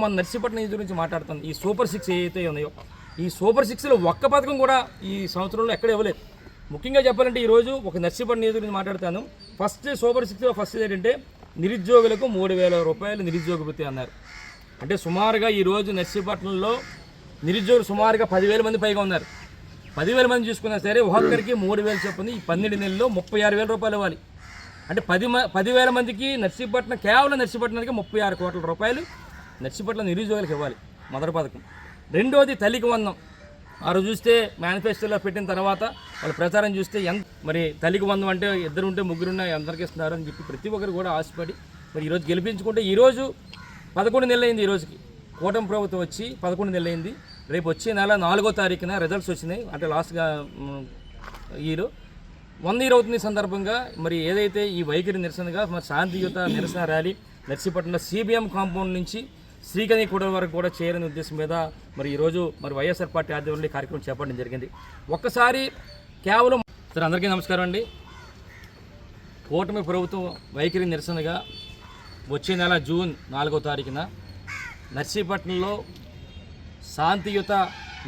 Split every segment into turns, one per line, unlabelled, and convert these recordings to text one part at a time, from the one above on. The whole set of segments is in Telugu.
మన నర్సీపట్నం నిధి గురించి మాట్లాడుతుంది. ఈ సూపర్ సిక్స్ ఏవైతే ఉన్నాయో ఈ సూపర్ సిక్స్లో ఒక్క పథకం కూడా ఈ సంవత్సరంలో ఎక్కడ ఇవ్వలేదు. ముఖ్యంగా చెప్పాలంటే ఈరోజు ఒక నర్సీపట్నం నిధి గురించి మాట్లాడతాను. ఫస్ట్ సూపర్ సిక్స్లో ఫస్ట్ ఏంటంటే నిరుద్యోగులకు మూడు వేల రూపాయలు నిరుద్యోగ వృత్తి అన్నారు. అంటే సుమారుగా ఈరోజు నర్సీపట్నంలో నిరుద్యోగులు సుమారుగా పదివేల మంది పైగా ఉన్నారు. పదివేల మంది చూసుకున్నా సరే ఒక్కొక్కరికి మూడు వేలు చొప్పున ఈ పన్నెండు నెలల్లో ముప్పై ఆరు వేల రూపాయలు ఇవ్వాలి. అంటే పది మ పదివేల మందికి నర్సీపట్నం కేవలం నర్సీపట్నానికి ముప్పై ఆరు కోట్ల రూపాయలు. నర్సిపట్ల నిరుద్యోగులకు ఇవ్వాలి మొదటి పథకం. రెండోది తల్లికి వందం ఆ రోజు చూస్తే మేనిఫెస్టోలో పెట్టిన తర్వాత వాళ్ళ ప్రచారం చూస్తే ఎంత మరి తల్లికి వందం అంటే ఇద్దరు ఉంటే ముగ్గురున్నా ఎందరికి ఇస్తున్నారు అని చెప్పి ప్రతి ఒక్కరు కూడా ఆశపడి మరి ఈరోజు గెలిపించుకుంటే ఈరోజు పదకొండు నెలలైంది అయింది కూటమి ప్రభుత్వం వచ్చి పదకొండు నెలలైంది. అయింది రేపు వచ్చే నెల నాలుగో తారీఖున రిజల్ట్స్ వచ్చినాయి. అంటే లాస్ట్గా ఇయర్ వంద ఇయర్ అవుతుంది సందర్భంగా మరి ఏదైతే ఈ వైఖరి నిరసనగా మరి శాంతియుత నిరసన ర్యాలీ నర్సీపట్నంలో సిబిఎం కాంపౌండ్ నుంచి శ్రీకని కూడా వరకు కూడా చేరని ఉద్దేశం మీద మరి ఈరోజు మరి వైఎస్ఆర్ పార్టీ ఆధ్వర్యంలో ఈ కార్యక్రమం చేపట్టడం జరిగింది. ఒక్కసారి కేవలం సార్ అందరికీ నమస్కారం అండి. కూటమి ప్రభుత్వం వైఖరి నిరసనగా వచ్చే నెల జూన్ నాలుగో తారీఖున నర్సీపట్నంలో శాంతియుత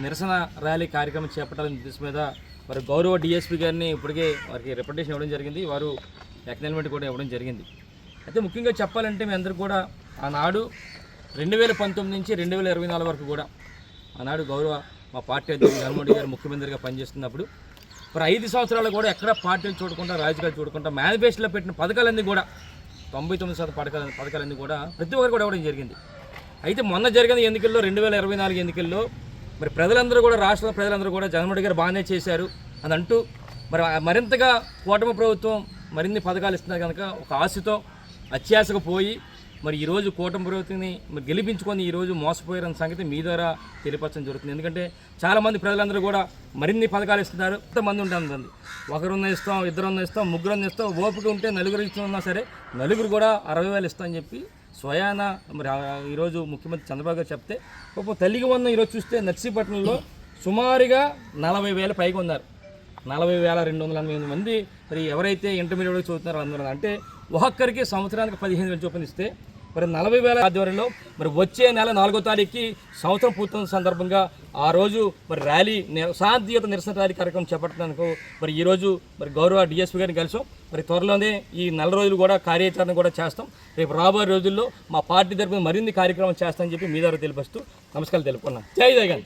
నిరసన ర్యాలీ కార్యక్రమం చేపట్టాలని ఉద్దేశం మీద మరి గౌరవ డిఎస్పీ గారిని ఇప్పటికే వారికి రిప్రజెంటేషన్ ఇవ్వడం జరిగింది. వారు ఎక్నాలమెంట్ కూడా ఇవ్వడం జరిగింది. అయితే ముఖ్యంగా చెప్పాలంటే మీ అందరూ కూడా ఆనాడు రెండు వేల పంతొమ్మిది నుంచి రెండు వేల ఇరవై నాలుగు వరకు కూడా ఆనాడు గౌరవ మా పార్టీ అధ్యక్షుడు జగన్మోహన్ గారు ముఖ్యమంత్రిగా పనిచేస్తున్నప్పుడు మరి ఐదు సంవత్సరాలు కూడా ఎక్కడ పార్టీలు చూడకుండా రాజకీయాలు చూడకుండా మేనిఫెస్టోలో పెట్టిన పథకాలన్నీ కూడా తొంభై తొమ్మిది శాతం పథకాలు పథకాలన్నీ కూడా ప్రతి ఒక్కరు కూడా ఇవ్వడం జరిగింది. అయితే మొన్న జరిగిన ఎన్నికల్లో రెండు వేల ఇరవై నాలుగు ఎన్నికల్లో మరి ప్రజలందరూ కూడా రాష్ట్ర ప్రజలందరూ కూడా జగన్మోహన్ గారు బాగానే చేశారు అని అంటూ మరి మరింతగా కూటమి ప్రభుత్వం మరిన్ని పథకాలు ఇస్తున్నారు కనుక ఒక ఆశతో అత్యాశకు పోయి మరి ఈరోజు కూటమి ప్రభుత్వని మరి గెలిపించుకొని ఈరోజు మోసపోయారన్న సంగతి మీ ద్వారా తెలియపరచడం జరుగుతుంది. ఎందుకంటే చాలామంది ప్రజలందరూ కూడా మరిన్ని పథకాలు ఇస్తున్నారు. ఎంతమంది ఉంటుంది ఒకరున్న ఇస్తాం ఇద్దరున్న ఇస్తాం ముగ్గురున్న ఇస్తాం ఓపిక ఉంటే నలుగురు ఇస్తున్నా సరే నలుగురు కూడా అరవై వేలు ఇస్తామని చెప్పి స్వయాన మరి ఈరోజు ముఖ్యమంత్రి చంద్రబాబు గారు చెప్తే ఒక తల్లికి వందం ఈరోజు చూస్తే నర్సీపట్నంలో సుమారుగా నలభై వేల పైగా ఉన్నారు. నలభై వేల రెండు వందల ఎనభై ఎనిమిది మంది మరి ఎవరైతే ఇంటర్మీడియట్ చదువుతున్నారో అందరూ. అంటే ఒక్కొక్కరికి సంవత్సరానికి పదిహేను వేలు చొప్పున ఇస్తే మరి నలభై వేల ఆధ్వర్యంలో మరి వచ్చే నెల నాలుగో తారీఖుకి సంవత్సరం పూర్తున్న సందర్భంగా ఆ రోజు మరి ర్యాలీ ని- శాంతియుత నిరసన ర్యాలీ కార్యక్రమం చేపట్టడానికి మరి ఈరోజు మరి గౌరవ డిఎస్పీ గారిని కలిసాం. మరి త్వరలోనే ఈ నెల రోజులు కూడా కార్యాచరణ కూడా చేస్తాం. రేపు రాబోయే రోజుల్లో మా పార్టీ తరఫున మరిన్ని కార్యక్రమం చేస్తామని చెప్పి మీ ద్వారా తెలిపిస్తూ నమస్కారం తెలుపుకున్నాను జై జగన్!